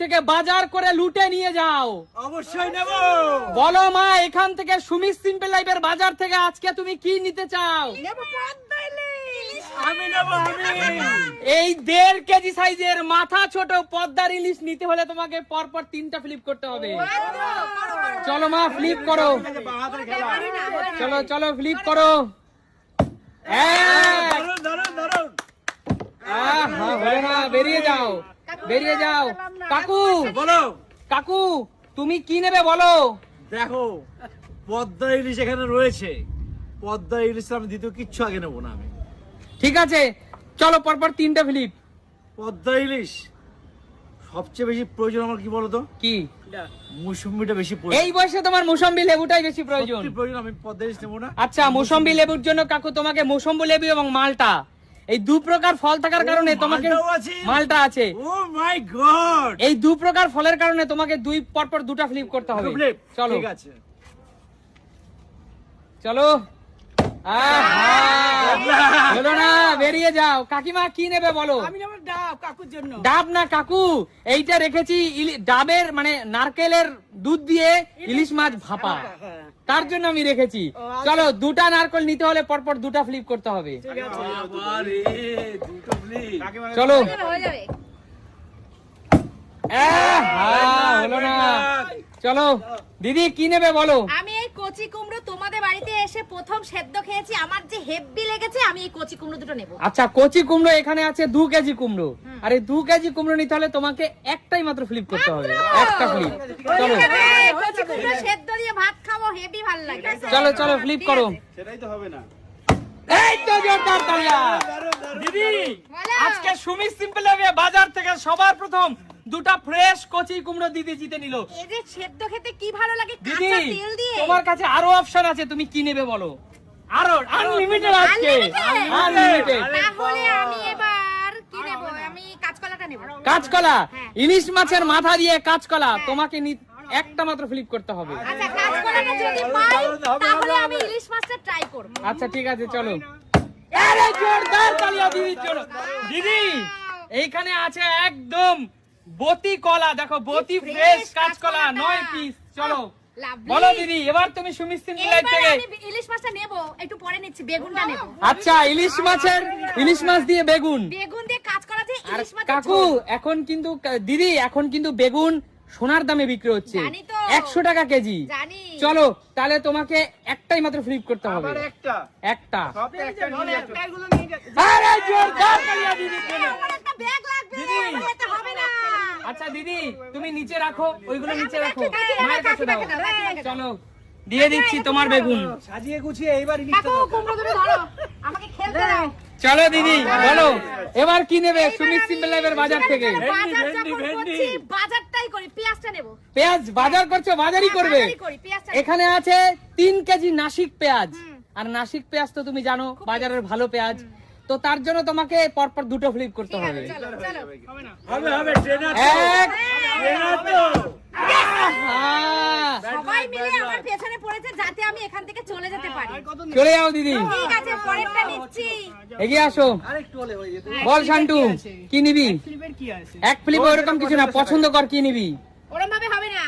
থেকে বাজার করে লুটে নিয়ে যাও। অবশ্যই নেব। বলো মা এখান থেকে সুমিত সিম্পল লাইফের বাজার থেকে আজকে তুমি কি নিতে চাও? আমি নেব আমি। এই দেড় কেজি সাইজের মাথা ছোট পদ্মার ইলিশ নিতে হলে তোমাকে পরপর তিনটা ফ্লিপ করতে হবে। চলো মা ফ্লিপ করো। চলো চলো ফ্লিপ করো। না বেরিয়ে যাও। বেরিয়ে যাও। কাকু বলো। কাকু তুমি কি নেবে বলো? দেখো পদ্মা ইলিশ এখানে রয়েছে। পদ্মা ইলিশ আমি দ্বিতীয় কিচ্ছু আগে নেব না আমি। ঠিক আছে চলো পরপর তিনটা ফ্লিপ। পদ্মা ইলিশ সবচেয়ে বেশি প্রয়োজন আমার কি বলতো? কি? মুসুম্বিটা বেশি প্রয়োজন। এই বয়সে তোমার মুসম্বি লেবুটাই বেশি প্রয়োজন। প্রয়োজন আমি পদ্মা ইলিশ নেব না। আচ্ছা মৌসম্বি লেবুর জন্য কাকু তোমাকে মৌসম্বি লেবু এবং মালটা। এই দু প্রকার ফল থাকার কারণে তোমাকে? মালটা আছে। Oh my God! এই দু প্রকার ফলের কারণে তোমাকে দুই পরপর দুটা ফ্লিপ করতে হবে। চলো। ঠিক আছে। চলো। হলো না বেরিয়ে যাও। কাকিমা কি নেবে বলো? আমি আমার ডাব কাকুর জন্য। ডাব না কাকু? এইটা রেখেছি ডাবের মানে নারকেলের দুধ দিয়ে ইলিশ মাছ ভাপা। তার জন্য আমি রেখেছি। চলো দুটা নারকেল নিতে হলে পরপর দুটা ফ্লিপ করতে হবে। চলো। হয়ে যাবে হলো না চলো দিদি কি নেবে বলো? আমি এই কচি কুমড়ো তোমাদের বাড়িতে এসে প্রথম সেদ্ধ খেয়েছি। আমার যে হেব্বি লেগেছে আমি এই কচি কুমড়ো দুটো নেব। আচ্ছা কচি কুমড়ো এখানে আছে দু কেজি কুমড়ো। আর এই দু কেজি কুমড়ো নিতে হলে তোমাকে একটাই মাত্র ফ্লিপ করতে হবে। একটা ফ্লিপ চলো। কচি কুমড়ো সেদ্ধ দিয়ে ভাত খাব হেভি ভালো লাগে। চলো চলো ফ্লিপ করো। সেটাই তো হবে না। এই তো জোরদার তালিয়া। দিদি আজকে সুমি সিম্পল বাজার থেকে সবার প্রথম দুটা ফ্রেশ কচি কুমড়ো দিদি জিতে নিল। যে সেদ্ধ খেতে কি ভালো লাগে? দিদি কাঁচা তেল দিয়ে। তোমার কাছে আরও অপশন আছে তুমি কি নেবে বলো? আরও আনলিমিটেড আজকে। আনলিমিটেড তাহলে আমি এবার কি নেব? আমি কাঁচকলাটা নেব। কাঁচকলা? হ্যাঁ। ইলিশ মাছের মাথা দিয়ে কাঁচকলা তোমাকে নি- একটা মাত্র ফ্লিপ করতে হবে। আচ্ছা কাঁচকলাটা যদি পাই তাহলে আমি ইলিশ মাছটা ট্রাই করব। আচ্ছা ঠিক আছে চলো। আরে জোরদার তালিয়া দিদির জন্য। দিদি এইখানে আছে একদম বতি কলা দেখো বতি ফ্রেশ কাঁচকলা নয় পিস চলো। বলো দিদি এবার তুমি সুমিস্তিন লাইফ থেকে আমি ইলিশ মাছটা নেব একটু পরে নিচ্ছি বেগুনটা নেব। আচ্ছা ইলিশ মাছের ইলিশ মাছ দিয়ে বেগুন। বেগুন দিয়ে কাজ করা যে আর ইলিশ মাছের কাকু এখন কিন্তু দিদি এখন কিন্তু বেগুন সোনার দামে বিক্রি হচ্ছে। একশো টাকা কেজি। চলো তাহলে তোমাকে একটাই মাত্র ফ্লিপ করতে হবে। একটা। দিদি। আচ্ছা দিদি তুমি নিচে রাখো ওইগুলো নিচে রাখো। মায়ের কাছে দাও। চলো দিয়ে দিচ্ছি তোমার বেগুন। সাজিয়ে গুছিয়ে এইবার আমাকে খেলতে দাও। চলো দিদি বলো এবার কি নেবে সুমিত সিম্পল লাইফের বাজার থেকে? বাজারটাই করি পেঁয়াজটা নেব। পেঁয়াজ বাজার করছ বাজারই করবে। এখানে আছে তিন কেজি নাসিক পেঁয়াজ। আর নাসিক পেঁয়াজ তো তুমি জানো বাজারের ভালো পেঁয়াজ। তো তার জন্য তোমাকে পরপর দুটো ফ্লিপ করতে হবে। চলো চলো। হবে হবে ট্রেনার এক ট্রেনার তো। সবাই মিলে আমার পেছনে পড়েছে যাতে আমি এখান থেকে চলে যেতে পারি। চলে যাও দিদি। ঠিক আছে পরেরটা নিচ্ছি। এগিয়ে আসো। আরেকটু হলে হয়ে যেত বল শান্টু কি নিবি? ফ্লিপের কি আছে? এক ফ্লিপ ওরকম কিছু না পছন্দ কর কি নিবি? ওরম ভাবে হবে না।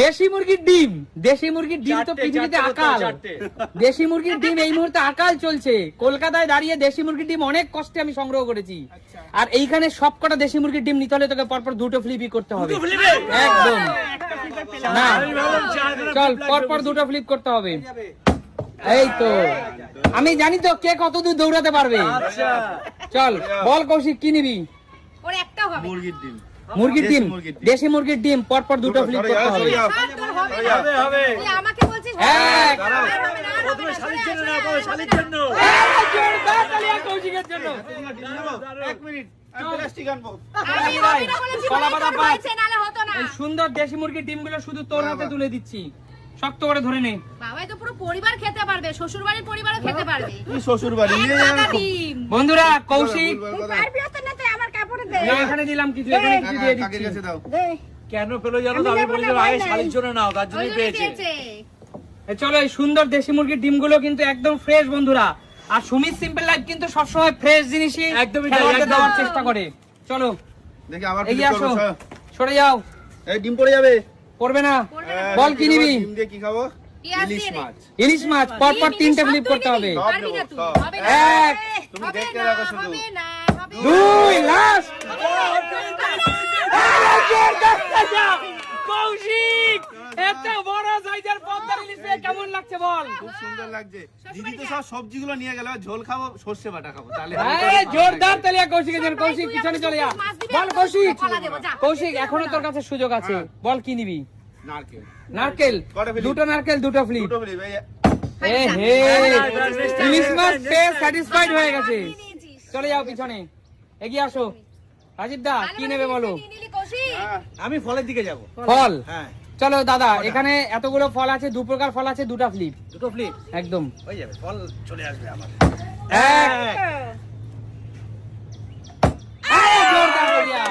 দেশি মুরগির ডিম। দেশি মুরগির ডিম তো পৃথিবীতে আকাল। দেশি মুরগির ডিম এই মুহূর্তে আকাল চলছে। কলকাতায় দাঁড়িয়ে দেশি মুরগির ডিম অনেক কষ্টে আমি সংগ্রহ করেছি। আর এইখানে সবকটা দেশি মুরগির ডিম নিতে হলে তোকে পরপর দুটো ফ্লিপই করতে হবে। একদম। একটা না। চল পরপর দুটো ফ্লিপ করতে হবে। এই তো। আমি জানি তো কে কত দূর দৌড়াতে পারবে। আচ্ছা। চল বল কৌশিক কি নিবি? ওর হবে মুরগির ডিম। মুরগির দেশি ডিম মুরগির ডিম। দেশি মুরগির ডিম পরপর দুটো ফ্লিপ করতে হবে। আমাকে বলছিস এক। সুন্দর দেশি মুরগির ডিমগুলো শুধু তোর হাতে তুলে দিচ্ছি। শক্ত করে ধরে নে। বাবাই তো পুরো পরিবার খেতে পারবে শ্বশুর বাড়ির পরিবারও খেতে পারবে। শ্বশুর বাড়ি ডিম। বন্ধুরা কৌশিক এখানে দিলাম কিছু এখানে কিছু দিয়ে কাকের কাছে দিচ্ছি। দাও। কেন পেল জানো তো? আমি বলেছিলাম আগে জন্য নাও তার জন্যই পেয়েছে। চলো এই সুন্দর দেশি মুরগির ডিমগুলো কিন্তু একদম ফ্রেশ বন্ধুরা। আর সুমিত সিম্পল লাইফ কিন্তু সবসময় ফ্রেশ জিনিসই একদমই। দেওয়ার চেষ্টা করে। চলো দেখি আবার এগিয়ে আসো। সরে যাও। এই ডিম পড়ে যাবে? পড়বে না। হ্যাঁ, বল কি নিবি? ডিম দিয়ে কি খাব? ইলিশ মাছ। ইলিশ মাছ পর পর তিন তিনটে ফ্লিপ করতে হবে নিবি, সব পারবি না নেব, তুই, সব। হবে না। এক, তুমি দেখতে রাখো শুধু। দুই লাস্ট! কৌশিক এত বড় সাইজের পদ্মার ইলিশ কেমন লাগছে বল? খুব সুন্দর লাগছে। দিদি তো সব সবজিগুলো নিয়ে গেল ঝোল খাব সর্ষে বাটা খাব তাহলে এই, জোরদার তালিয়া কৌশিকের জন্য কৌশিক পিছনে চলে যা। বল কৌশিক এখনও তোর কাছে সুযোগ আছে। বল কি নিবি? নারকেল। নারকেল। দুটো নারকেল দুটো ফ্লিপ। দুটো ফ্লিপ এই এ হে ইলিশ মাছ স্যাটিসফাইড হয়ে গেছে। চলে যাও পিছনে। এগিয়ে আসো। রাজীব দা কি নেবে বলো। হ্যাঁ, আমি ফলের দিকে যাব। ফল? হ্যাঁ। চলো দাদা এখানে এতগুলো ফল আছে দু প্রকার ফল আছে দুটা ফ্লিপ দুটো ফ্লিপ একদম। হয়ে যাবে ফল চলে আসবে আমার। এক। এই, জোরদার তালিয়া।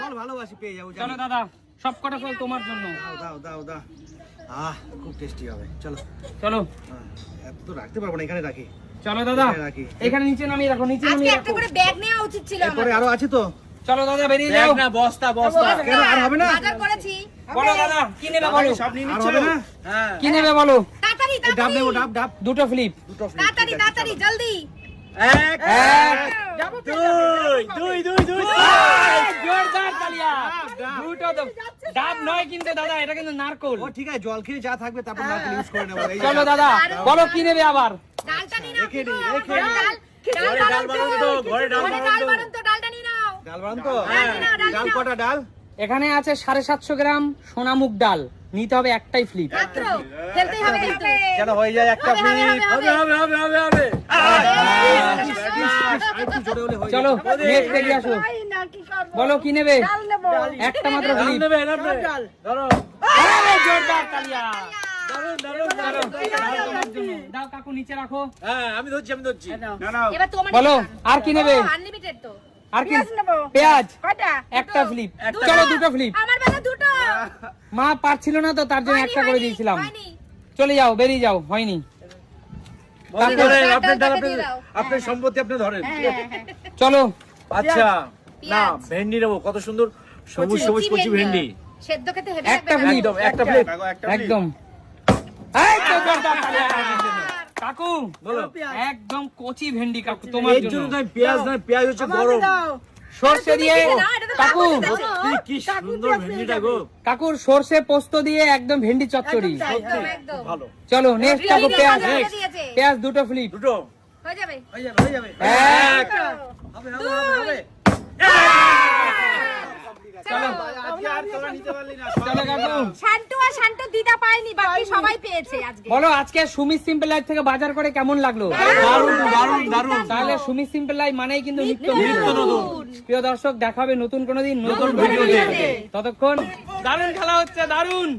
ফল ভালোবাসি পেয়ে যাব চলো দাদা সব কটা ফল তোমার জন্য। দাও দাও দাও দাও। আহ খুব টেস্টি হবে। চলো। চলো। হ্যাঁ, এত তো রাখতে পারব না এখানে রাখি। চলো দাদা এখানে নিচে নামিয়ে রাখো নিচে একটা করে ব্যাগ নেওয়া উচিত ছিল আমার। আরও আছে তো। চলো দাদা বেরিয়ে যাও। না বস্তা বস্তা। কেন আর হবে না? বাজার করেছি। বলো দাদা কি নেবে বলো? সব নিয়ে নিচ্ছ? হ্যাঁ। কি নেবে বলো? তাড়াতাড়ি ডাব নেব ডাব ডাব। দুটো ফ্লিপ। দুটো ফ্লিপ তাড়াতাড়ি তাড়াতাড়ি জলদি। এক এক দুই দুই দুই দুই। জোরদার তালিয়া। দুটো দাও। ডাব নয় কিন্তু দাদা এটা কিন্তু নারকোল। ও ঠিক আছে জল খেয়ে যা থাকবে তারপর নারকেল ইউজ করে নেব। চলো দাদা বলো কি নেবে আবার? ডালটা নিয়ে নাও। ডাল তো, ডালটা নিয়ে নাও। তো? কটা এখানে আছে সাড়ে সাতশো গ্রাম সোনামুগ ডাল। নিতে হবে একটাই ফ্লিপ হয়ে যায় একটা ফ্লিপ হবে, হবে। হবে। হবে হবে একটু জোরে হলে চলো নেক্সট এগিয়ে আসো। বলো কি নেবে? একটা মাত্র ফ্লিপ নেবে নেবে। ধরো। জোরদার তালিয়া। দারুণ দারুণ চলো, দারুণ ডাল তোমার জন্য। দাও কাকু নিচে রাখো হ্যাঁ আমি ধরছি আমি ধরছি না না এবার তোমার বলো, আর কি নেবে? আনলিমিটেড তো আর কি পেঁয়াজ কটা একটা ফ্লিপ চলো দুটো ফ্লিপ আমার বেলা দুটো মা পারছিল না তো তার জন্য হয়নি, একটা করে দিয়েছিলাম চলে যাও বেরিয়ে যাও হয়নি আপনার সম্পত্তি আপনি ধরেন হ্যাঁ, হ্যাঁ। চলো আচ্ছা না ভেন্ডি নেব কত সুন্দর সবুজ সবুজ কচি ভেন্ডি সেদ্ধ খেতে হেভি একটা ফ্লিপ একদম কাকু একদম এই তো জোরদার তালিয়া। কাকু বলো। একদম কচি ভেন্ডি কাকু তোমার জন্য। পেঁয়াজ না পেঁয়াজ হচ্ছে গরম। সর্ষে দিয়ে তুমি না, এটা তো কাকু! কাকু কি কি সুন্দর ভেন্ডিটা গো। কাকুর সর্ষে পোস্ত দিয়ে একদম ভেন্ডি চচ্চড়ি। একদম একদম। ভালো। চলো নেক্সট কাকু পেঁয়াজ। পেঁয়াজ দুটো ফ্লিপ। দুটো। হয়ে যাবে। হয়ে যাবে হয়ে যাবে। এক। হবে হবে হবে হবে। চলো। আজকে আর তোরা নিতে পারলি না। চলো কাকু। শান্টু আর শান্টু দিদা পায়নি বাকি সবাই পেয়েছে আজকে। বলো আজকে সুমিত সিম্পল লাইফ থেকে বাজার করে কেমন লাগল? দারুণ দারুণ দারুণ তাহলে সুমিত সিম্পল লাইফ মানেই কিন্তু নিত্য নিত্য নতুন। নতুন। প্রিয় দর্শক দেখাবে নতুন কোনো দিন নতুন ভিডিওতে। ততক্ষণ দারুণ খেলা হচ্ছে দারুণ।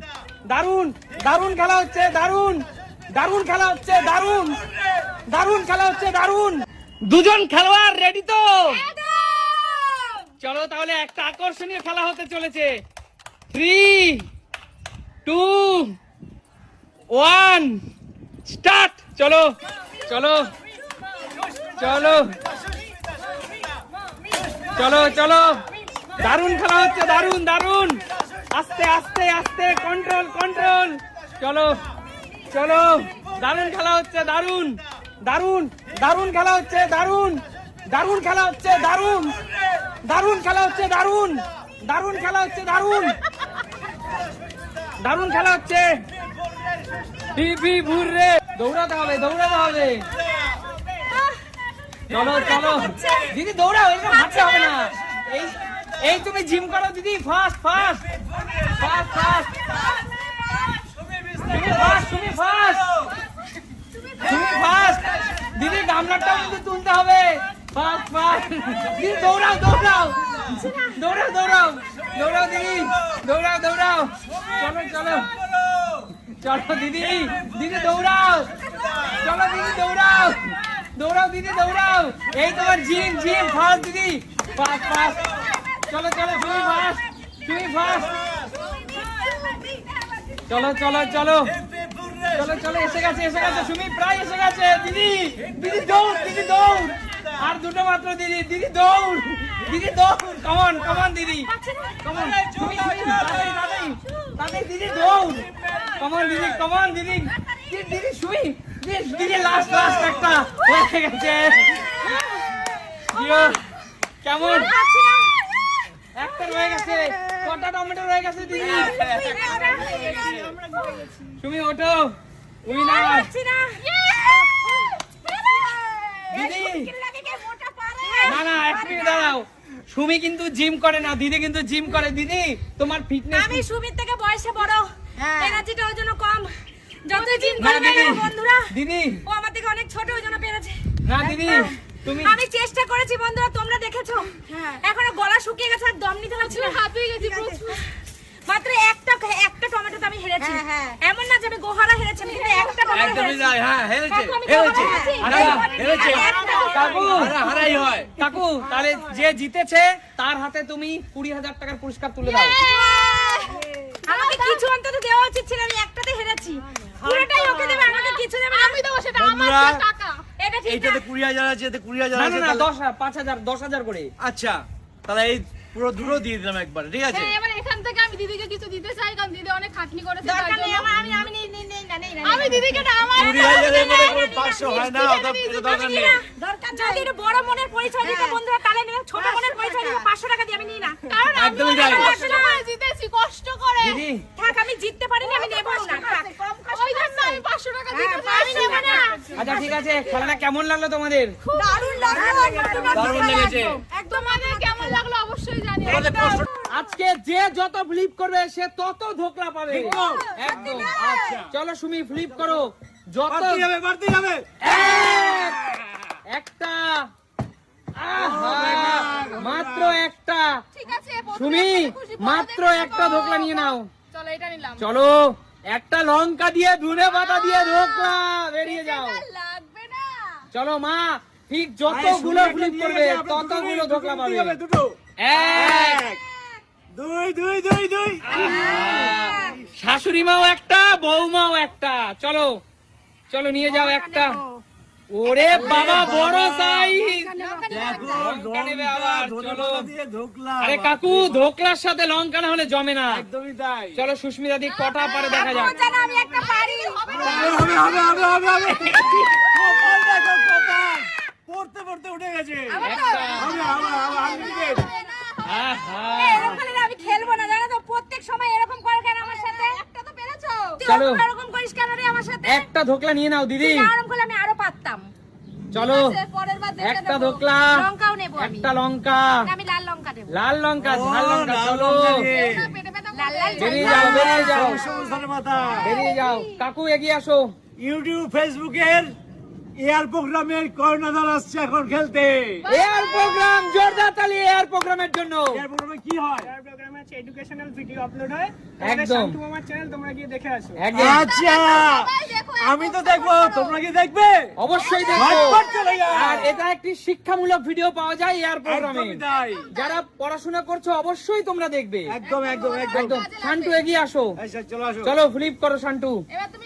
দারুণ দারুণ খেলা হচ্ছে দারুণ। দারুণ খেলা হচ্ছে দারুণ। দারুণ খেলা হচ্ছে দারুণ। দুজন খেলোয়াড় রেডি তো? চলো তাহলে একটা আকর্ষণীয় খেলা হতে চলেছে। থ্রি টু ওয়ান স্টার্ট চলো চলো চলো চলো চলো। দারুণ খেলা হচ্ছে, দারুণ দারুণ। আস্তে আস্তে আস্তে কন্ট্রোল কন্ট্রোল চলো চলো। দারুণ খেলা হচ্ছে, দারুণ দারুণ দারুণ খেলা হচ্ছে, দারুণ। দারুণ খেলা হচ্ছে, দারুণ। দারুণ খেলা হচ্ছে, দারুণ। দারুণ খেলা হচ্ছে, দারুণ। দারুণ খেলা হচ্ছে। ভুররে। দৌড়াতে হবে দৌড়াতে হবে। চলো চলো। দিদি দৌড়াও এরকম হাঁটতে হবে না। এই এই তুমি জিম করো দিদি। ফাস্ট ফাস্ট ফাস্ট ফাস্ট তুমি ফাস্ট তুমি ফাস্ট তুমি ফাস্ট দিদি গামলাটাও কিন্তু তুলতে হবে। ফাস্ট ফাস্ট দিদি দৌড়াও দৌড়াও। দৌড়াও দৌড়াও। দৌড়াও দিদি, দৌড়াও দৌড়াও। চলো চলো। চলো দিদি দিদি দৌড়াও। চলো দিদি দৌড়াও। দৌড়াও দিদি, দৌড়াও। এই তোমার জিম জিম ফাস্ট দিদি। Fast fast. চলো চলো, তুমি ফাস্ট তুমি ফাস্ট। চলো চলো চলো। চলো চলো, এসে গেছে এসে গেছে সুমি প্রায় এসে গেছে। দিদি দিদি দৌড় দিদি দৌড়। আর দুটো মাত্র দিদি দিদি দৌড়। দিদি দৌড় কমন কমন দিদি। কমন তাড়াতাড়ি দিদি দৌড়। কমন দিদি কমন দিদি। দিদি সুমি দিদি লাস্ট লাস্ট একটা। হয়ে গেছে। কেমন? একটা রয়ে গেছে। কটা টমেটো রয়ে গেছে দিদি? তুমি ওঠো। তুমি না। দিদি না না এক মিনিট দাঁড়াও। সুমি কিন্তু জিম করে না দিদি কিন্তু জিম করে। দিদি তোমার ফিটনেস আমি সুমির থেকে বয়সে বড়। এনার্জিটা ওই জন্য কম। যত জিম না বন্ধুরা দিদি। ও আমার থেকে অনেক ছোট ওই জন্য পেরেছে। না দিদি তুমি আমি চেষ্টা করেছি বন্ধুরা তোমরা দেখেছ। এখনও গলা শুকিয়ে গেছে আর দম নিতে পারছি না। গেছে গেছি মাত্র একটা একটা টমেটোতে আমি হেরেছি। এমন না যে আমি গোহারা হেরেছি কিন্তু একটা টমেটো হেরেছি। হ্যাঁ হেরেছে। কাকু হারাই হয়। কাকু তাহলে যে জিতেছে তার হাতে তুমি কুড়ি হাজার টাকার পুরস্কার তুলে দাও। আমাকে কিছু অন্তত দেওয়া উচিত ছিল আমি একটাতে হেরেছি। পুরোটাই ওকে দেবে আমাকে কিছু দেবে আমি দেবো সেটা বন্ধুরা, টাকা। এটা ঠিক এইটাতে কুড়ি হাজার আছে এতে কুড়ি হাজার আছে না দশ হাজার পাঁচ হাজার দশ হাজার করে। আচ্ছা তাহলে এই পুরো দুটো দিয়ে দিলাম একবার ঠিক আছে? হ্যাঁ, আমি দিদিকে কিছু দিতে চাই কারণ দিদি অনেক খাটনি করেছে দরকার নেই আমার আমি আমি নেই নেই নেই না নেই না আমি দিদিকে না আমার হয় না অত দরকার নেই। দরকার যদি একটু বড় মনের পরিচয় দিতে বন্ধুরা তাহলে নেবে ছোট মনের পরিচয় দিবে পাঁচশো টাকা দিয়ে আমি নিই না। কারণ আমি কষ্ট করে জিতেছি কষ্ট করে। দিদি। থাক আমি জিততে পারিনি আমি নেব না। থাক। ওই জন্য আমি পাঁচশো টাকা দিতে হ্যাঁ, আমি নেব না। আচ্ছা ঠিক আছে খেলাটা কেমন লাগল তোমাদের? দারুণ লাগল দারুণ লেগেছে একদম আমাদের কেমন লাগল। অবশ্যই জানি আজকে যে যত ফ্লিপ করবে সে তত ধোকলা পাবে। একদম। আচ্ছা। চলো সুমি ফ্লিপ করো। যত যাবে বাড়তে যাবে একটা। আহা, মাত্র একটা। ঠিক সুমি মাত্র একটা ধোকলা নিয়ে নাও। চলো এটা নিলাম। চলো একটা লঙ্কা দিয়ে ধুনে পাতা দিয়ে ধোকলা বেরিয়ে যাও। লাগবে না। চলো মা ঠিক যতগুলো ফ্লিপ করবে ততগুলো ধোকলা পাবে। দুটো এক। দুই দুই দুই দুই। শাশুড়ি মাও একটা বৌমাও একটা। চলো চলো নিয়ে যাও একটা। ওরে বাবা বড় সাইজ আরে কাকু ধোকলার সাথে লঙ্কা না হলে জমে না। একদমই তাই। চলো সুস্মিতা দি কটা পারে দেখা যাক। আমি একটা পারি। হবে হবে হবে হবে হবে হবে। কপাল দেখো কপাল। পড়তে পড়তে উঠে গেছে। এরকম আমি খেলব না জানো তো প্রত্যেক সময় এরকম করে কেন আমার সাথে? একটা তো পেরেছ? চলো। এরকম করিস কেন রে আমার সাথে? একটা ধোকলা নিয়ে নাও দিদি। এরকম করলে আমি আরও পারতাম। চলো। পরের বার দেখে একটা ধোকলা। লঙ্কাও নেব একটা লঙ্কা। আমি লাল লঙ্কা দেবো লাল লঙ্কা ঝাল লঙ্কা চলো। যাও যাও। বেরিয়ে যাও। কাকু এগিয়ে আসো। ইউটিউব ফেসবুকের এয়ার প্রোগ্রামের কর্ণধার আসছে এখন খেলতে। এয়ার প্রোগ্রাম জোরদার তালি এয়ার প্রোগ্রামের জন্য। এয়ার প্রোগ্রামে কি হয়? তার প্রোগ্রামে আছে এডুকেশনাল ভিডিও আপলোড হয়। একদম। শান্তু চ্যানেল তোমরা গিয়ে দেখে আসো। আচ্ছা আমি তো দেখব তোমরা কি দেখবে? অবশ্যই। আর এটা একটি শিক্ষামূলক ভিডিও পাওয়া যায় এয়ার প্রোগ্রামে। তাই। যারা পড়াশোনা করছ অবশ্যই তোমরা দেখবে। একদম একদম একদম। একদম শান্টু এগিয়ে আসো। চলো আসো। চলো ফ্লিপ করো শান্টু এবার তুমি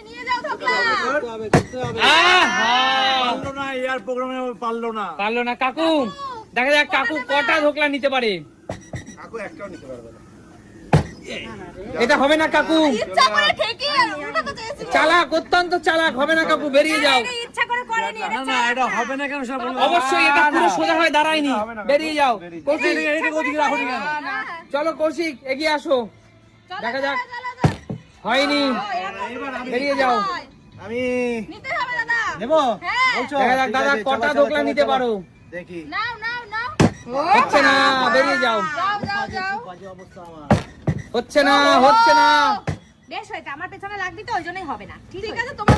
পারল না পারল না। কাকু। দেখা যাক কাকু কটা ধোকলা নিতে পারে। কাকু একটাও নিতে পারবে না। এটা হবে না কাকু। চালাক অত্যন্ত চালাক। হবে না কাকু বেরিয়ে যাও। এটা ইচ্ছা করে করেনি না না এটা হবে না কেন স্যার অবশ্যই এটা পুরো সোজা হয়ে দাঁড়ায়নি। বেরিয়ে যাও। কৌশিক চলো কৌশিক এগিয়ে আসো। দেখা যাক। হয়নি। বেরিয়ে যাও। আমি নিতে হবে দাদা। নেব? হ্যাঁ। বলছো দেখা যাক দাদা কটা নিতে পারো। দেখি। নাও নাও নাও। হচ্ছে না বেরিয়ে যাও। হচ্ছে না হচ্ছে না। বেশ হয়েছে আমার পেছনে লাগবি তো ওই জন্যই হবে না। ঠিক ঠিক আছে তোমার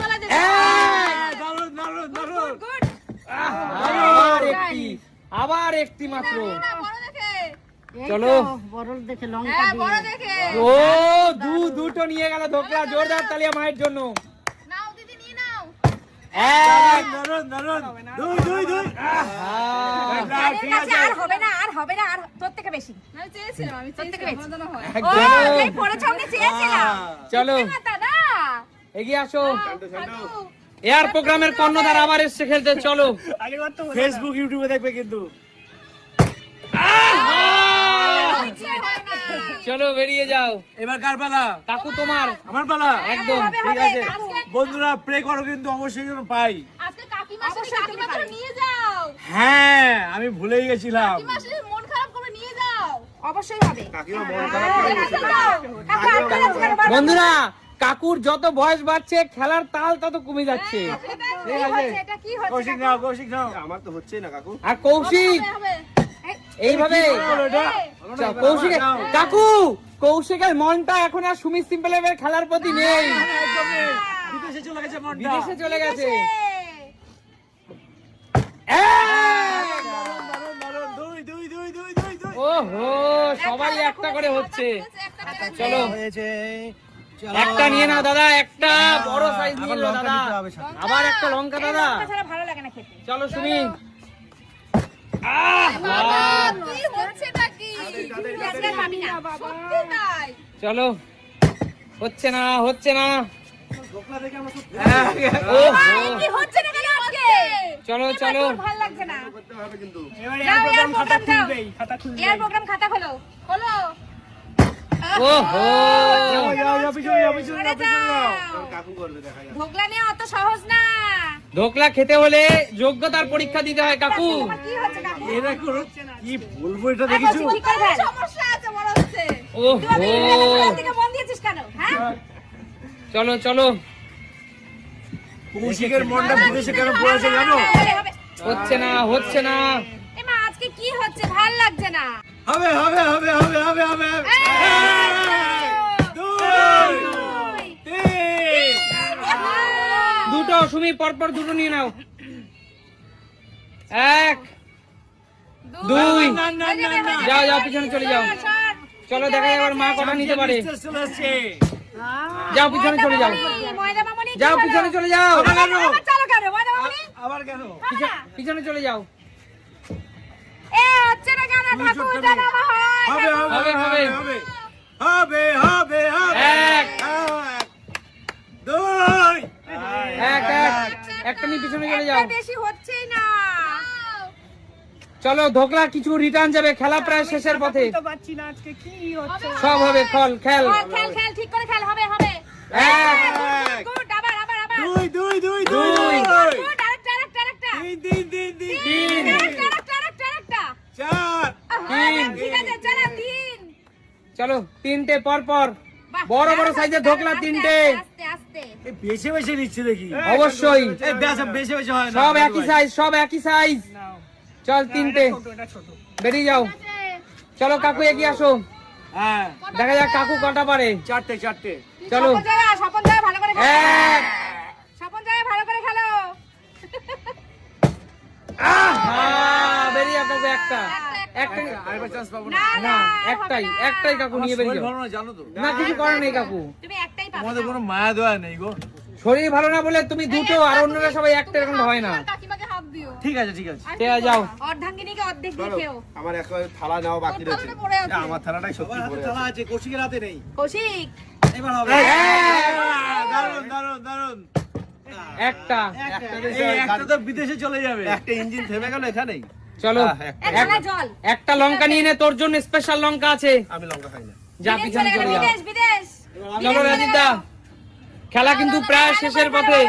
দারুণ দারুণ গুড আবার একটি আবার একটি মাত্র। না বড় দেখে। চলো। হ্যাঁ বড় দেখে। ও দু দুটো নিয়ে গেল ধোকলা জোরদার তালিয়া মায়ের জন্য। চলো। এগিয়ে আসো। এয়ার প্রোগ্রামের কর্ণধার আবার এসছে খেলতে চলো। ফেসবুক ইউটিউবে দেখবে কিন্তু। চলো বেরিয়ে যাও। এবার কার পালা? কাকু তোমার। আমার পালা? একদম। ঠিক আছে। বন্ধুরা প্রে করো কিন্তু অবশ্যই যেন পাই। হ্যাঁ আমি ভুলেই গেছিলাম। মন মন? বারবার বন্ধুরা কাকুর যত বয়স বাড়ছে খেলার তাল তত কমে যাচ্ছে। কি হচ্ছে? এটা কি হচ্ছে, কৌশিক? নাও কৌশিক নাও। আমার তো হচ্ছেই না কাকু। আর কৌশিক! এইভাবে। কৌশিক কাকু কৌশিকের মনটা এখন আর সুমিত সিম্পলের খেলার প্রতি নেই। বিদেশে চলে গেছে। ওহো সবাই একটা করে হচ্ছে। চলো। একটা নিয়ে নাও দাদা একটা। বড় সাইজ নিয়ে লঙ্কা দাদা। আবার একটা লঙ্কা দাদা। ভালো লাগে না খেতে। চলো সুমি চলো হচ্ছে না হচ্ছে না চলো চলো ভালো লাগছে না করতে হবে কিন্তু এবারে যাও, এর প্রোগ্রাম এর খাতা প্রোগ্রাম দাও। খুলবেই খাতা খুলবেই এর প্রোগ্রাম খাতা খোলো হলো ওহো যাও, যাও, যাও, পিছনে যাও, পিছনে সরে যাও, পিছনে যাও। যাও। কাকু করবে দেখা যাবে ঢোকলা নিয়ে অত সহজ না ধোকলা খেতে হলে যোগ্যতার পরীক্ষা দিতে হয় কাকু। কি এরা কি বলব এটা দেখিছো? হ্যাঁ? চলো চলো। কৌশিকের মনটা বিদেশে কেন পড়েছে জানো। হচ্ছে না হচ্ছে না। আজকে কি হচ্ছে? ভালো লাগছে না। হবে হবে হবে হবে হবে হবে দুই তিন দুটো সুমি পরপর দুটো নিয়ে নাও। এক দুই যাও যাও পিছনে চলে যাও। চলো দেখা যাক এবার মা কটা নিতে পারে। যাও পিছনে চলে যাও। যাও পিছনে চলে যাও। আবার কেন? হবে? পিছনে চলে যাও। এ, হচ্ছে না কেন, তুমি ঠাকুর চুপ যেন থাকো। আমার হয়, হবে ঠাকুর। হবে হবে, হবে হবে হবে হবে এক। এক দুই এক এক একটা নিয়ে পিছনে চলে যাও একটা বেশি হচ্ছেই না চলো ধোকলা কিছু রিটার্ন যাবে খেলা প্রায় শেষের পথে। খুলতে পারছি না আজকে কি হচ্ছে? সব হবে ফল খেল খেল। খেল ঠিক করে খেল হবে হবে। এক। এক। গুড আবার আবার আবার। দুই দুই দুই তিন তিন তিন তিন চার। চলো তিনটে পর পর বড় বড় সাইজের ধোকলা তিনটে। আস্তে আস্তে। এই বেছে বেছে নিচ্ছে দেখি। অবশ্যই। বেশ হয় সব একই সাইজ সব একই সাইজ চল তিনটে। এটা ছোট বেরিয়ে যাও। চলো কাকু এগিয়ে আসো। হ্যাঁ। দেখা যাক কাকু কটা পারে। চারটে চারটে। চলো। স্বপন জায়গা স্বপন জায়গা ভালো করে খেলো। এক। স্বপন জায়গা ভালো করে খেলো। আহ, বেরিয়ে একটা। একটা আরেকবার চান্স পাবো না? না না না একটাই একটাই কাকু নিয়ে বেরিয়ে যাও। না জানো তো। না কিছু করার নেই কাকু। তুমি একটাই পাবে তোমাদের কোনো মায়া দেওয়া নেই গো। শরীর ভালো না বলে তুমি দুটো আর অন্যরা সবাই একটা এরকম হয় না। কাকিমাকে হাত দিও। ঠিক আছে ঠিক আছে। ঠিক আছে যাও। অর্ধাঙ্গিনীকে অর্ধেক আমার এক থালা নেওয়া বাকি রয়েছে। আমার থালাটাই সত্যি পড়ে আছে। আছে কৌশিকের হাতে নেই। কৌশিক। এবার হবে। দারুণ দারুণ দারুণ একটা। একটা। তো বিদেশে চলে যাবে। একটা ইঞ্জিন থেমে গেল এখানেই। চলো। একটা। এক থালা জল। একটা লঙ্কা নিয়ে নে তোর জন্য স্পেশাল লঙ্কা আছে। আমি লঙ্কা খাই না। যা বিদেশ পিছনে চলে যাও বিদেশ বিদেশ। চলো রাজিত দা খেলা কিন্তু প্রায় শেষের পথে।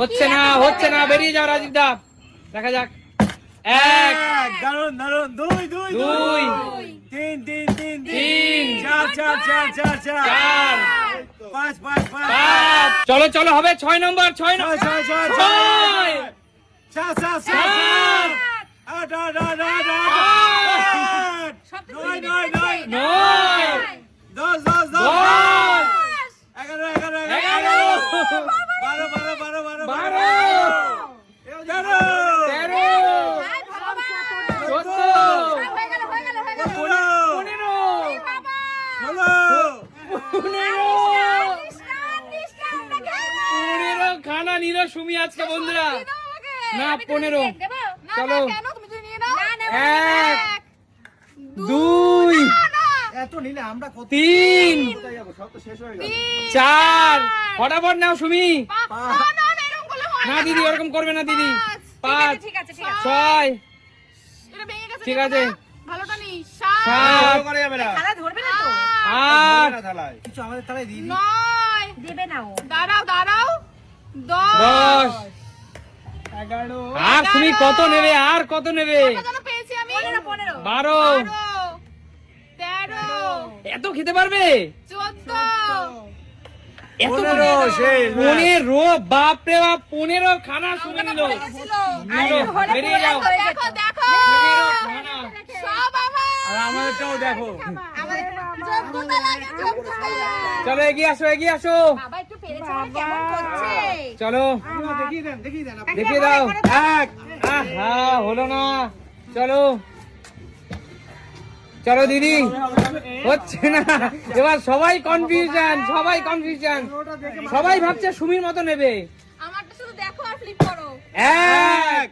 হচ্ছে না হচ্ছে না বেরিয়ে যাও রাজীব দা। দেখা যাক। এক দারুণ দারুণ দুই দুই দুই। তিন তিন তিন তিন। চার চার চার চার চার। পাঁচ পাঁচ পাঁচ। চলো চলো হবে ছয় নম্বর ছয় নম্বর। ছয় ছয় ছয়। সাত সাত সাত আট আট আট আট আট। নয় নয় নয়। নয় দশ দশ দশ দশ এগারো এগারো এগারো বারো বারো বারো বারো বারো তেরো তেরো হায় ভগবান চোদ্দ হয়ে গেল হয়ে গেল হয়ে গেল ষোলো পনেরো বাবা ষোলো পনেরো নিষ্কান নিষ্কান দেখে পনেরো খানা নিল সুমি আজকে বন্ধুরা। না পনেরো। চলো। না, কেন? তুমি যদি নিয়ে নাও। না নেব এক। দুই। এত নিলে আমরা কত তিন। কোথায় যাব? সব তো শেষ হয়ে গেল। চার। ফটাফট নাও সুমি। না, না, না, এরকম করলে না দিদি ওরকম করবে না দিদি। পাঁচ। ঠিক আছে ঠিক আছে ছয়। এটা ভেঙে গেছে ঠিক আছে। ভালোটা নেই। সাত। সাত। ভালো করে যাবে না। থালা ধরবে না তো? আট। দাঁড়াও দাঁড়াও। দশ। দশ। এগারো। আর তুমি কত নেবে? আর কত নেবে? বারো। তেরো। এত খেতে পারবে? চোদ্দ। পনেরো বাপ খানা শুনে নিল। বেরিয়ে যাও। দেখো দেখো পনেরো খানা। সব আমার। আর আমাদেরটাও দেখো। যোগ্যতা লাগে যোগ্যতা চলো এগিয়ে আসো এগিয়ে আসো। চলো। দেখিয়ে দেন দেখিয়ে দেন দেখিয়ে দাও। এক। হলো না। চলো। চলো দিদি। হচ্ছে না। এবার সবাই কনফিউশন সবাই কনফিউশন সবাই ভাবছে সুমির মতো নেবে। আমারটা শুধু দেখো আর এক।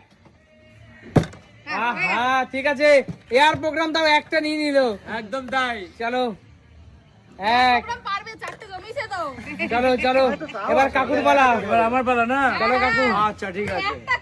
আহা ঠিক আছে। এয়ার প্রোগ্রাম তাও একটা নিয়ে নিল। একদম তাই। চলো। এক তোমরা পারবে চারটে জমিছে তো চলো চলো। এবার কাকুর পালা। এবার আমার পালা না? চলো কাকু। আচ্ছা ঠিক আছে। একটা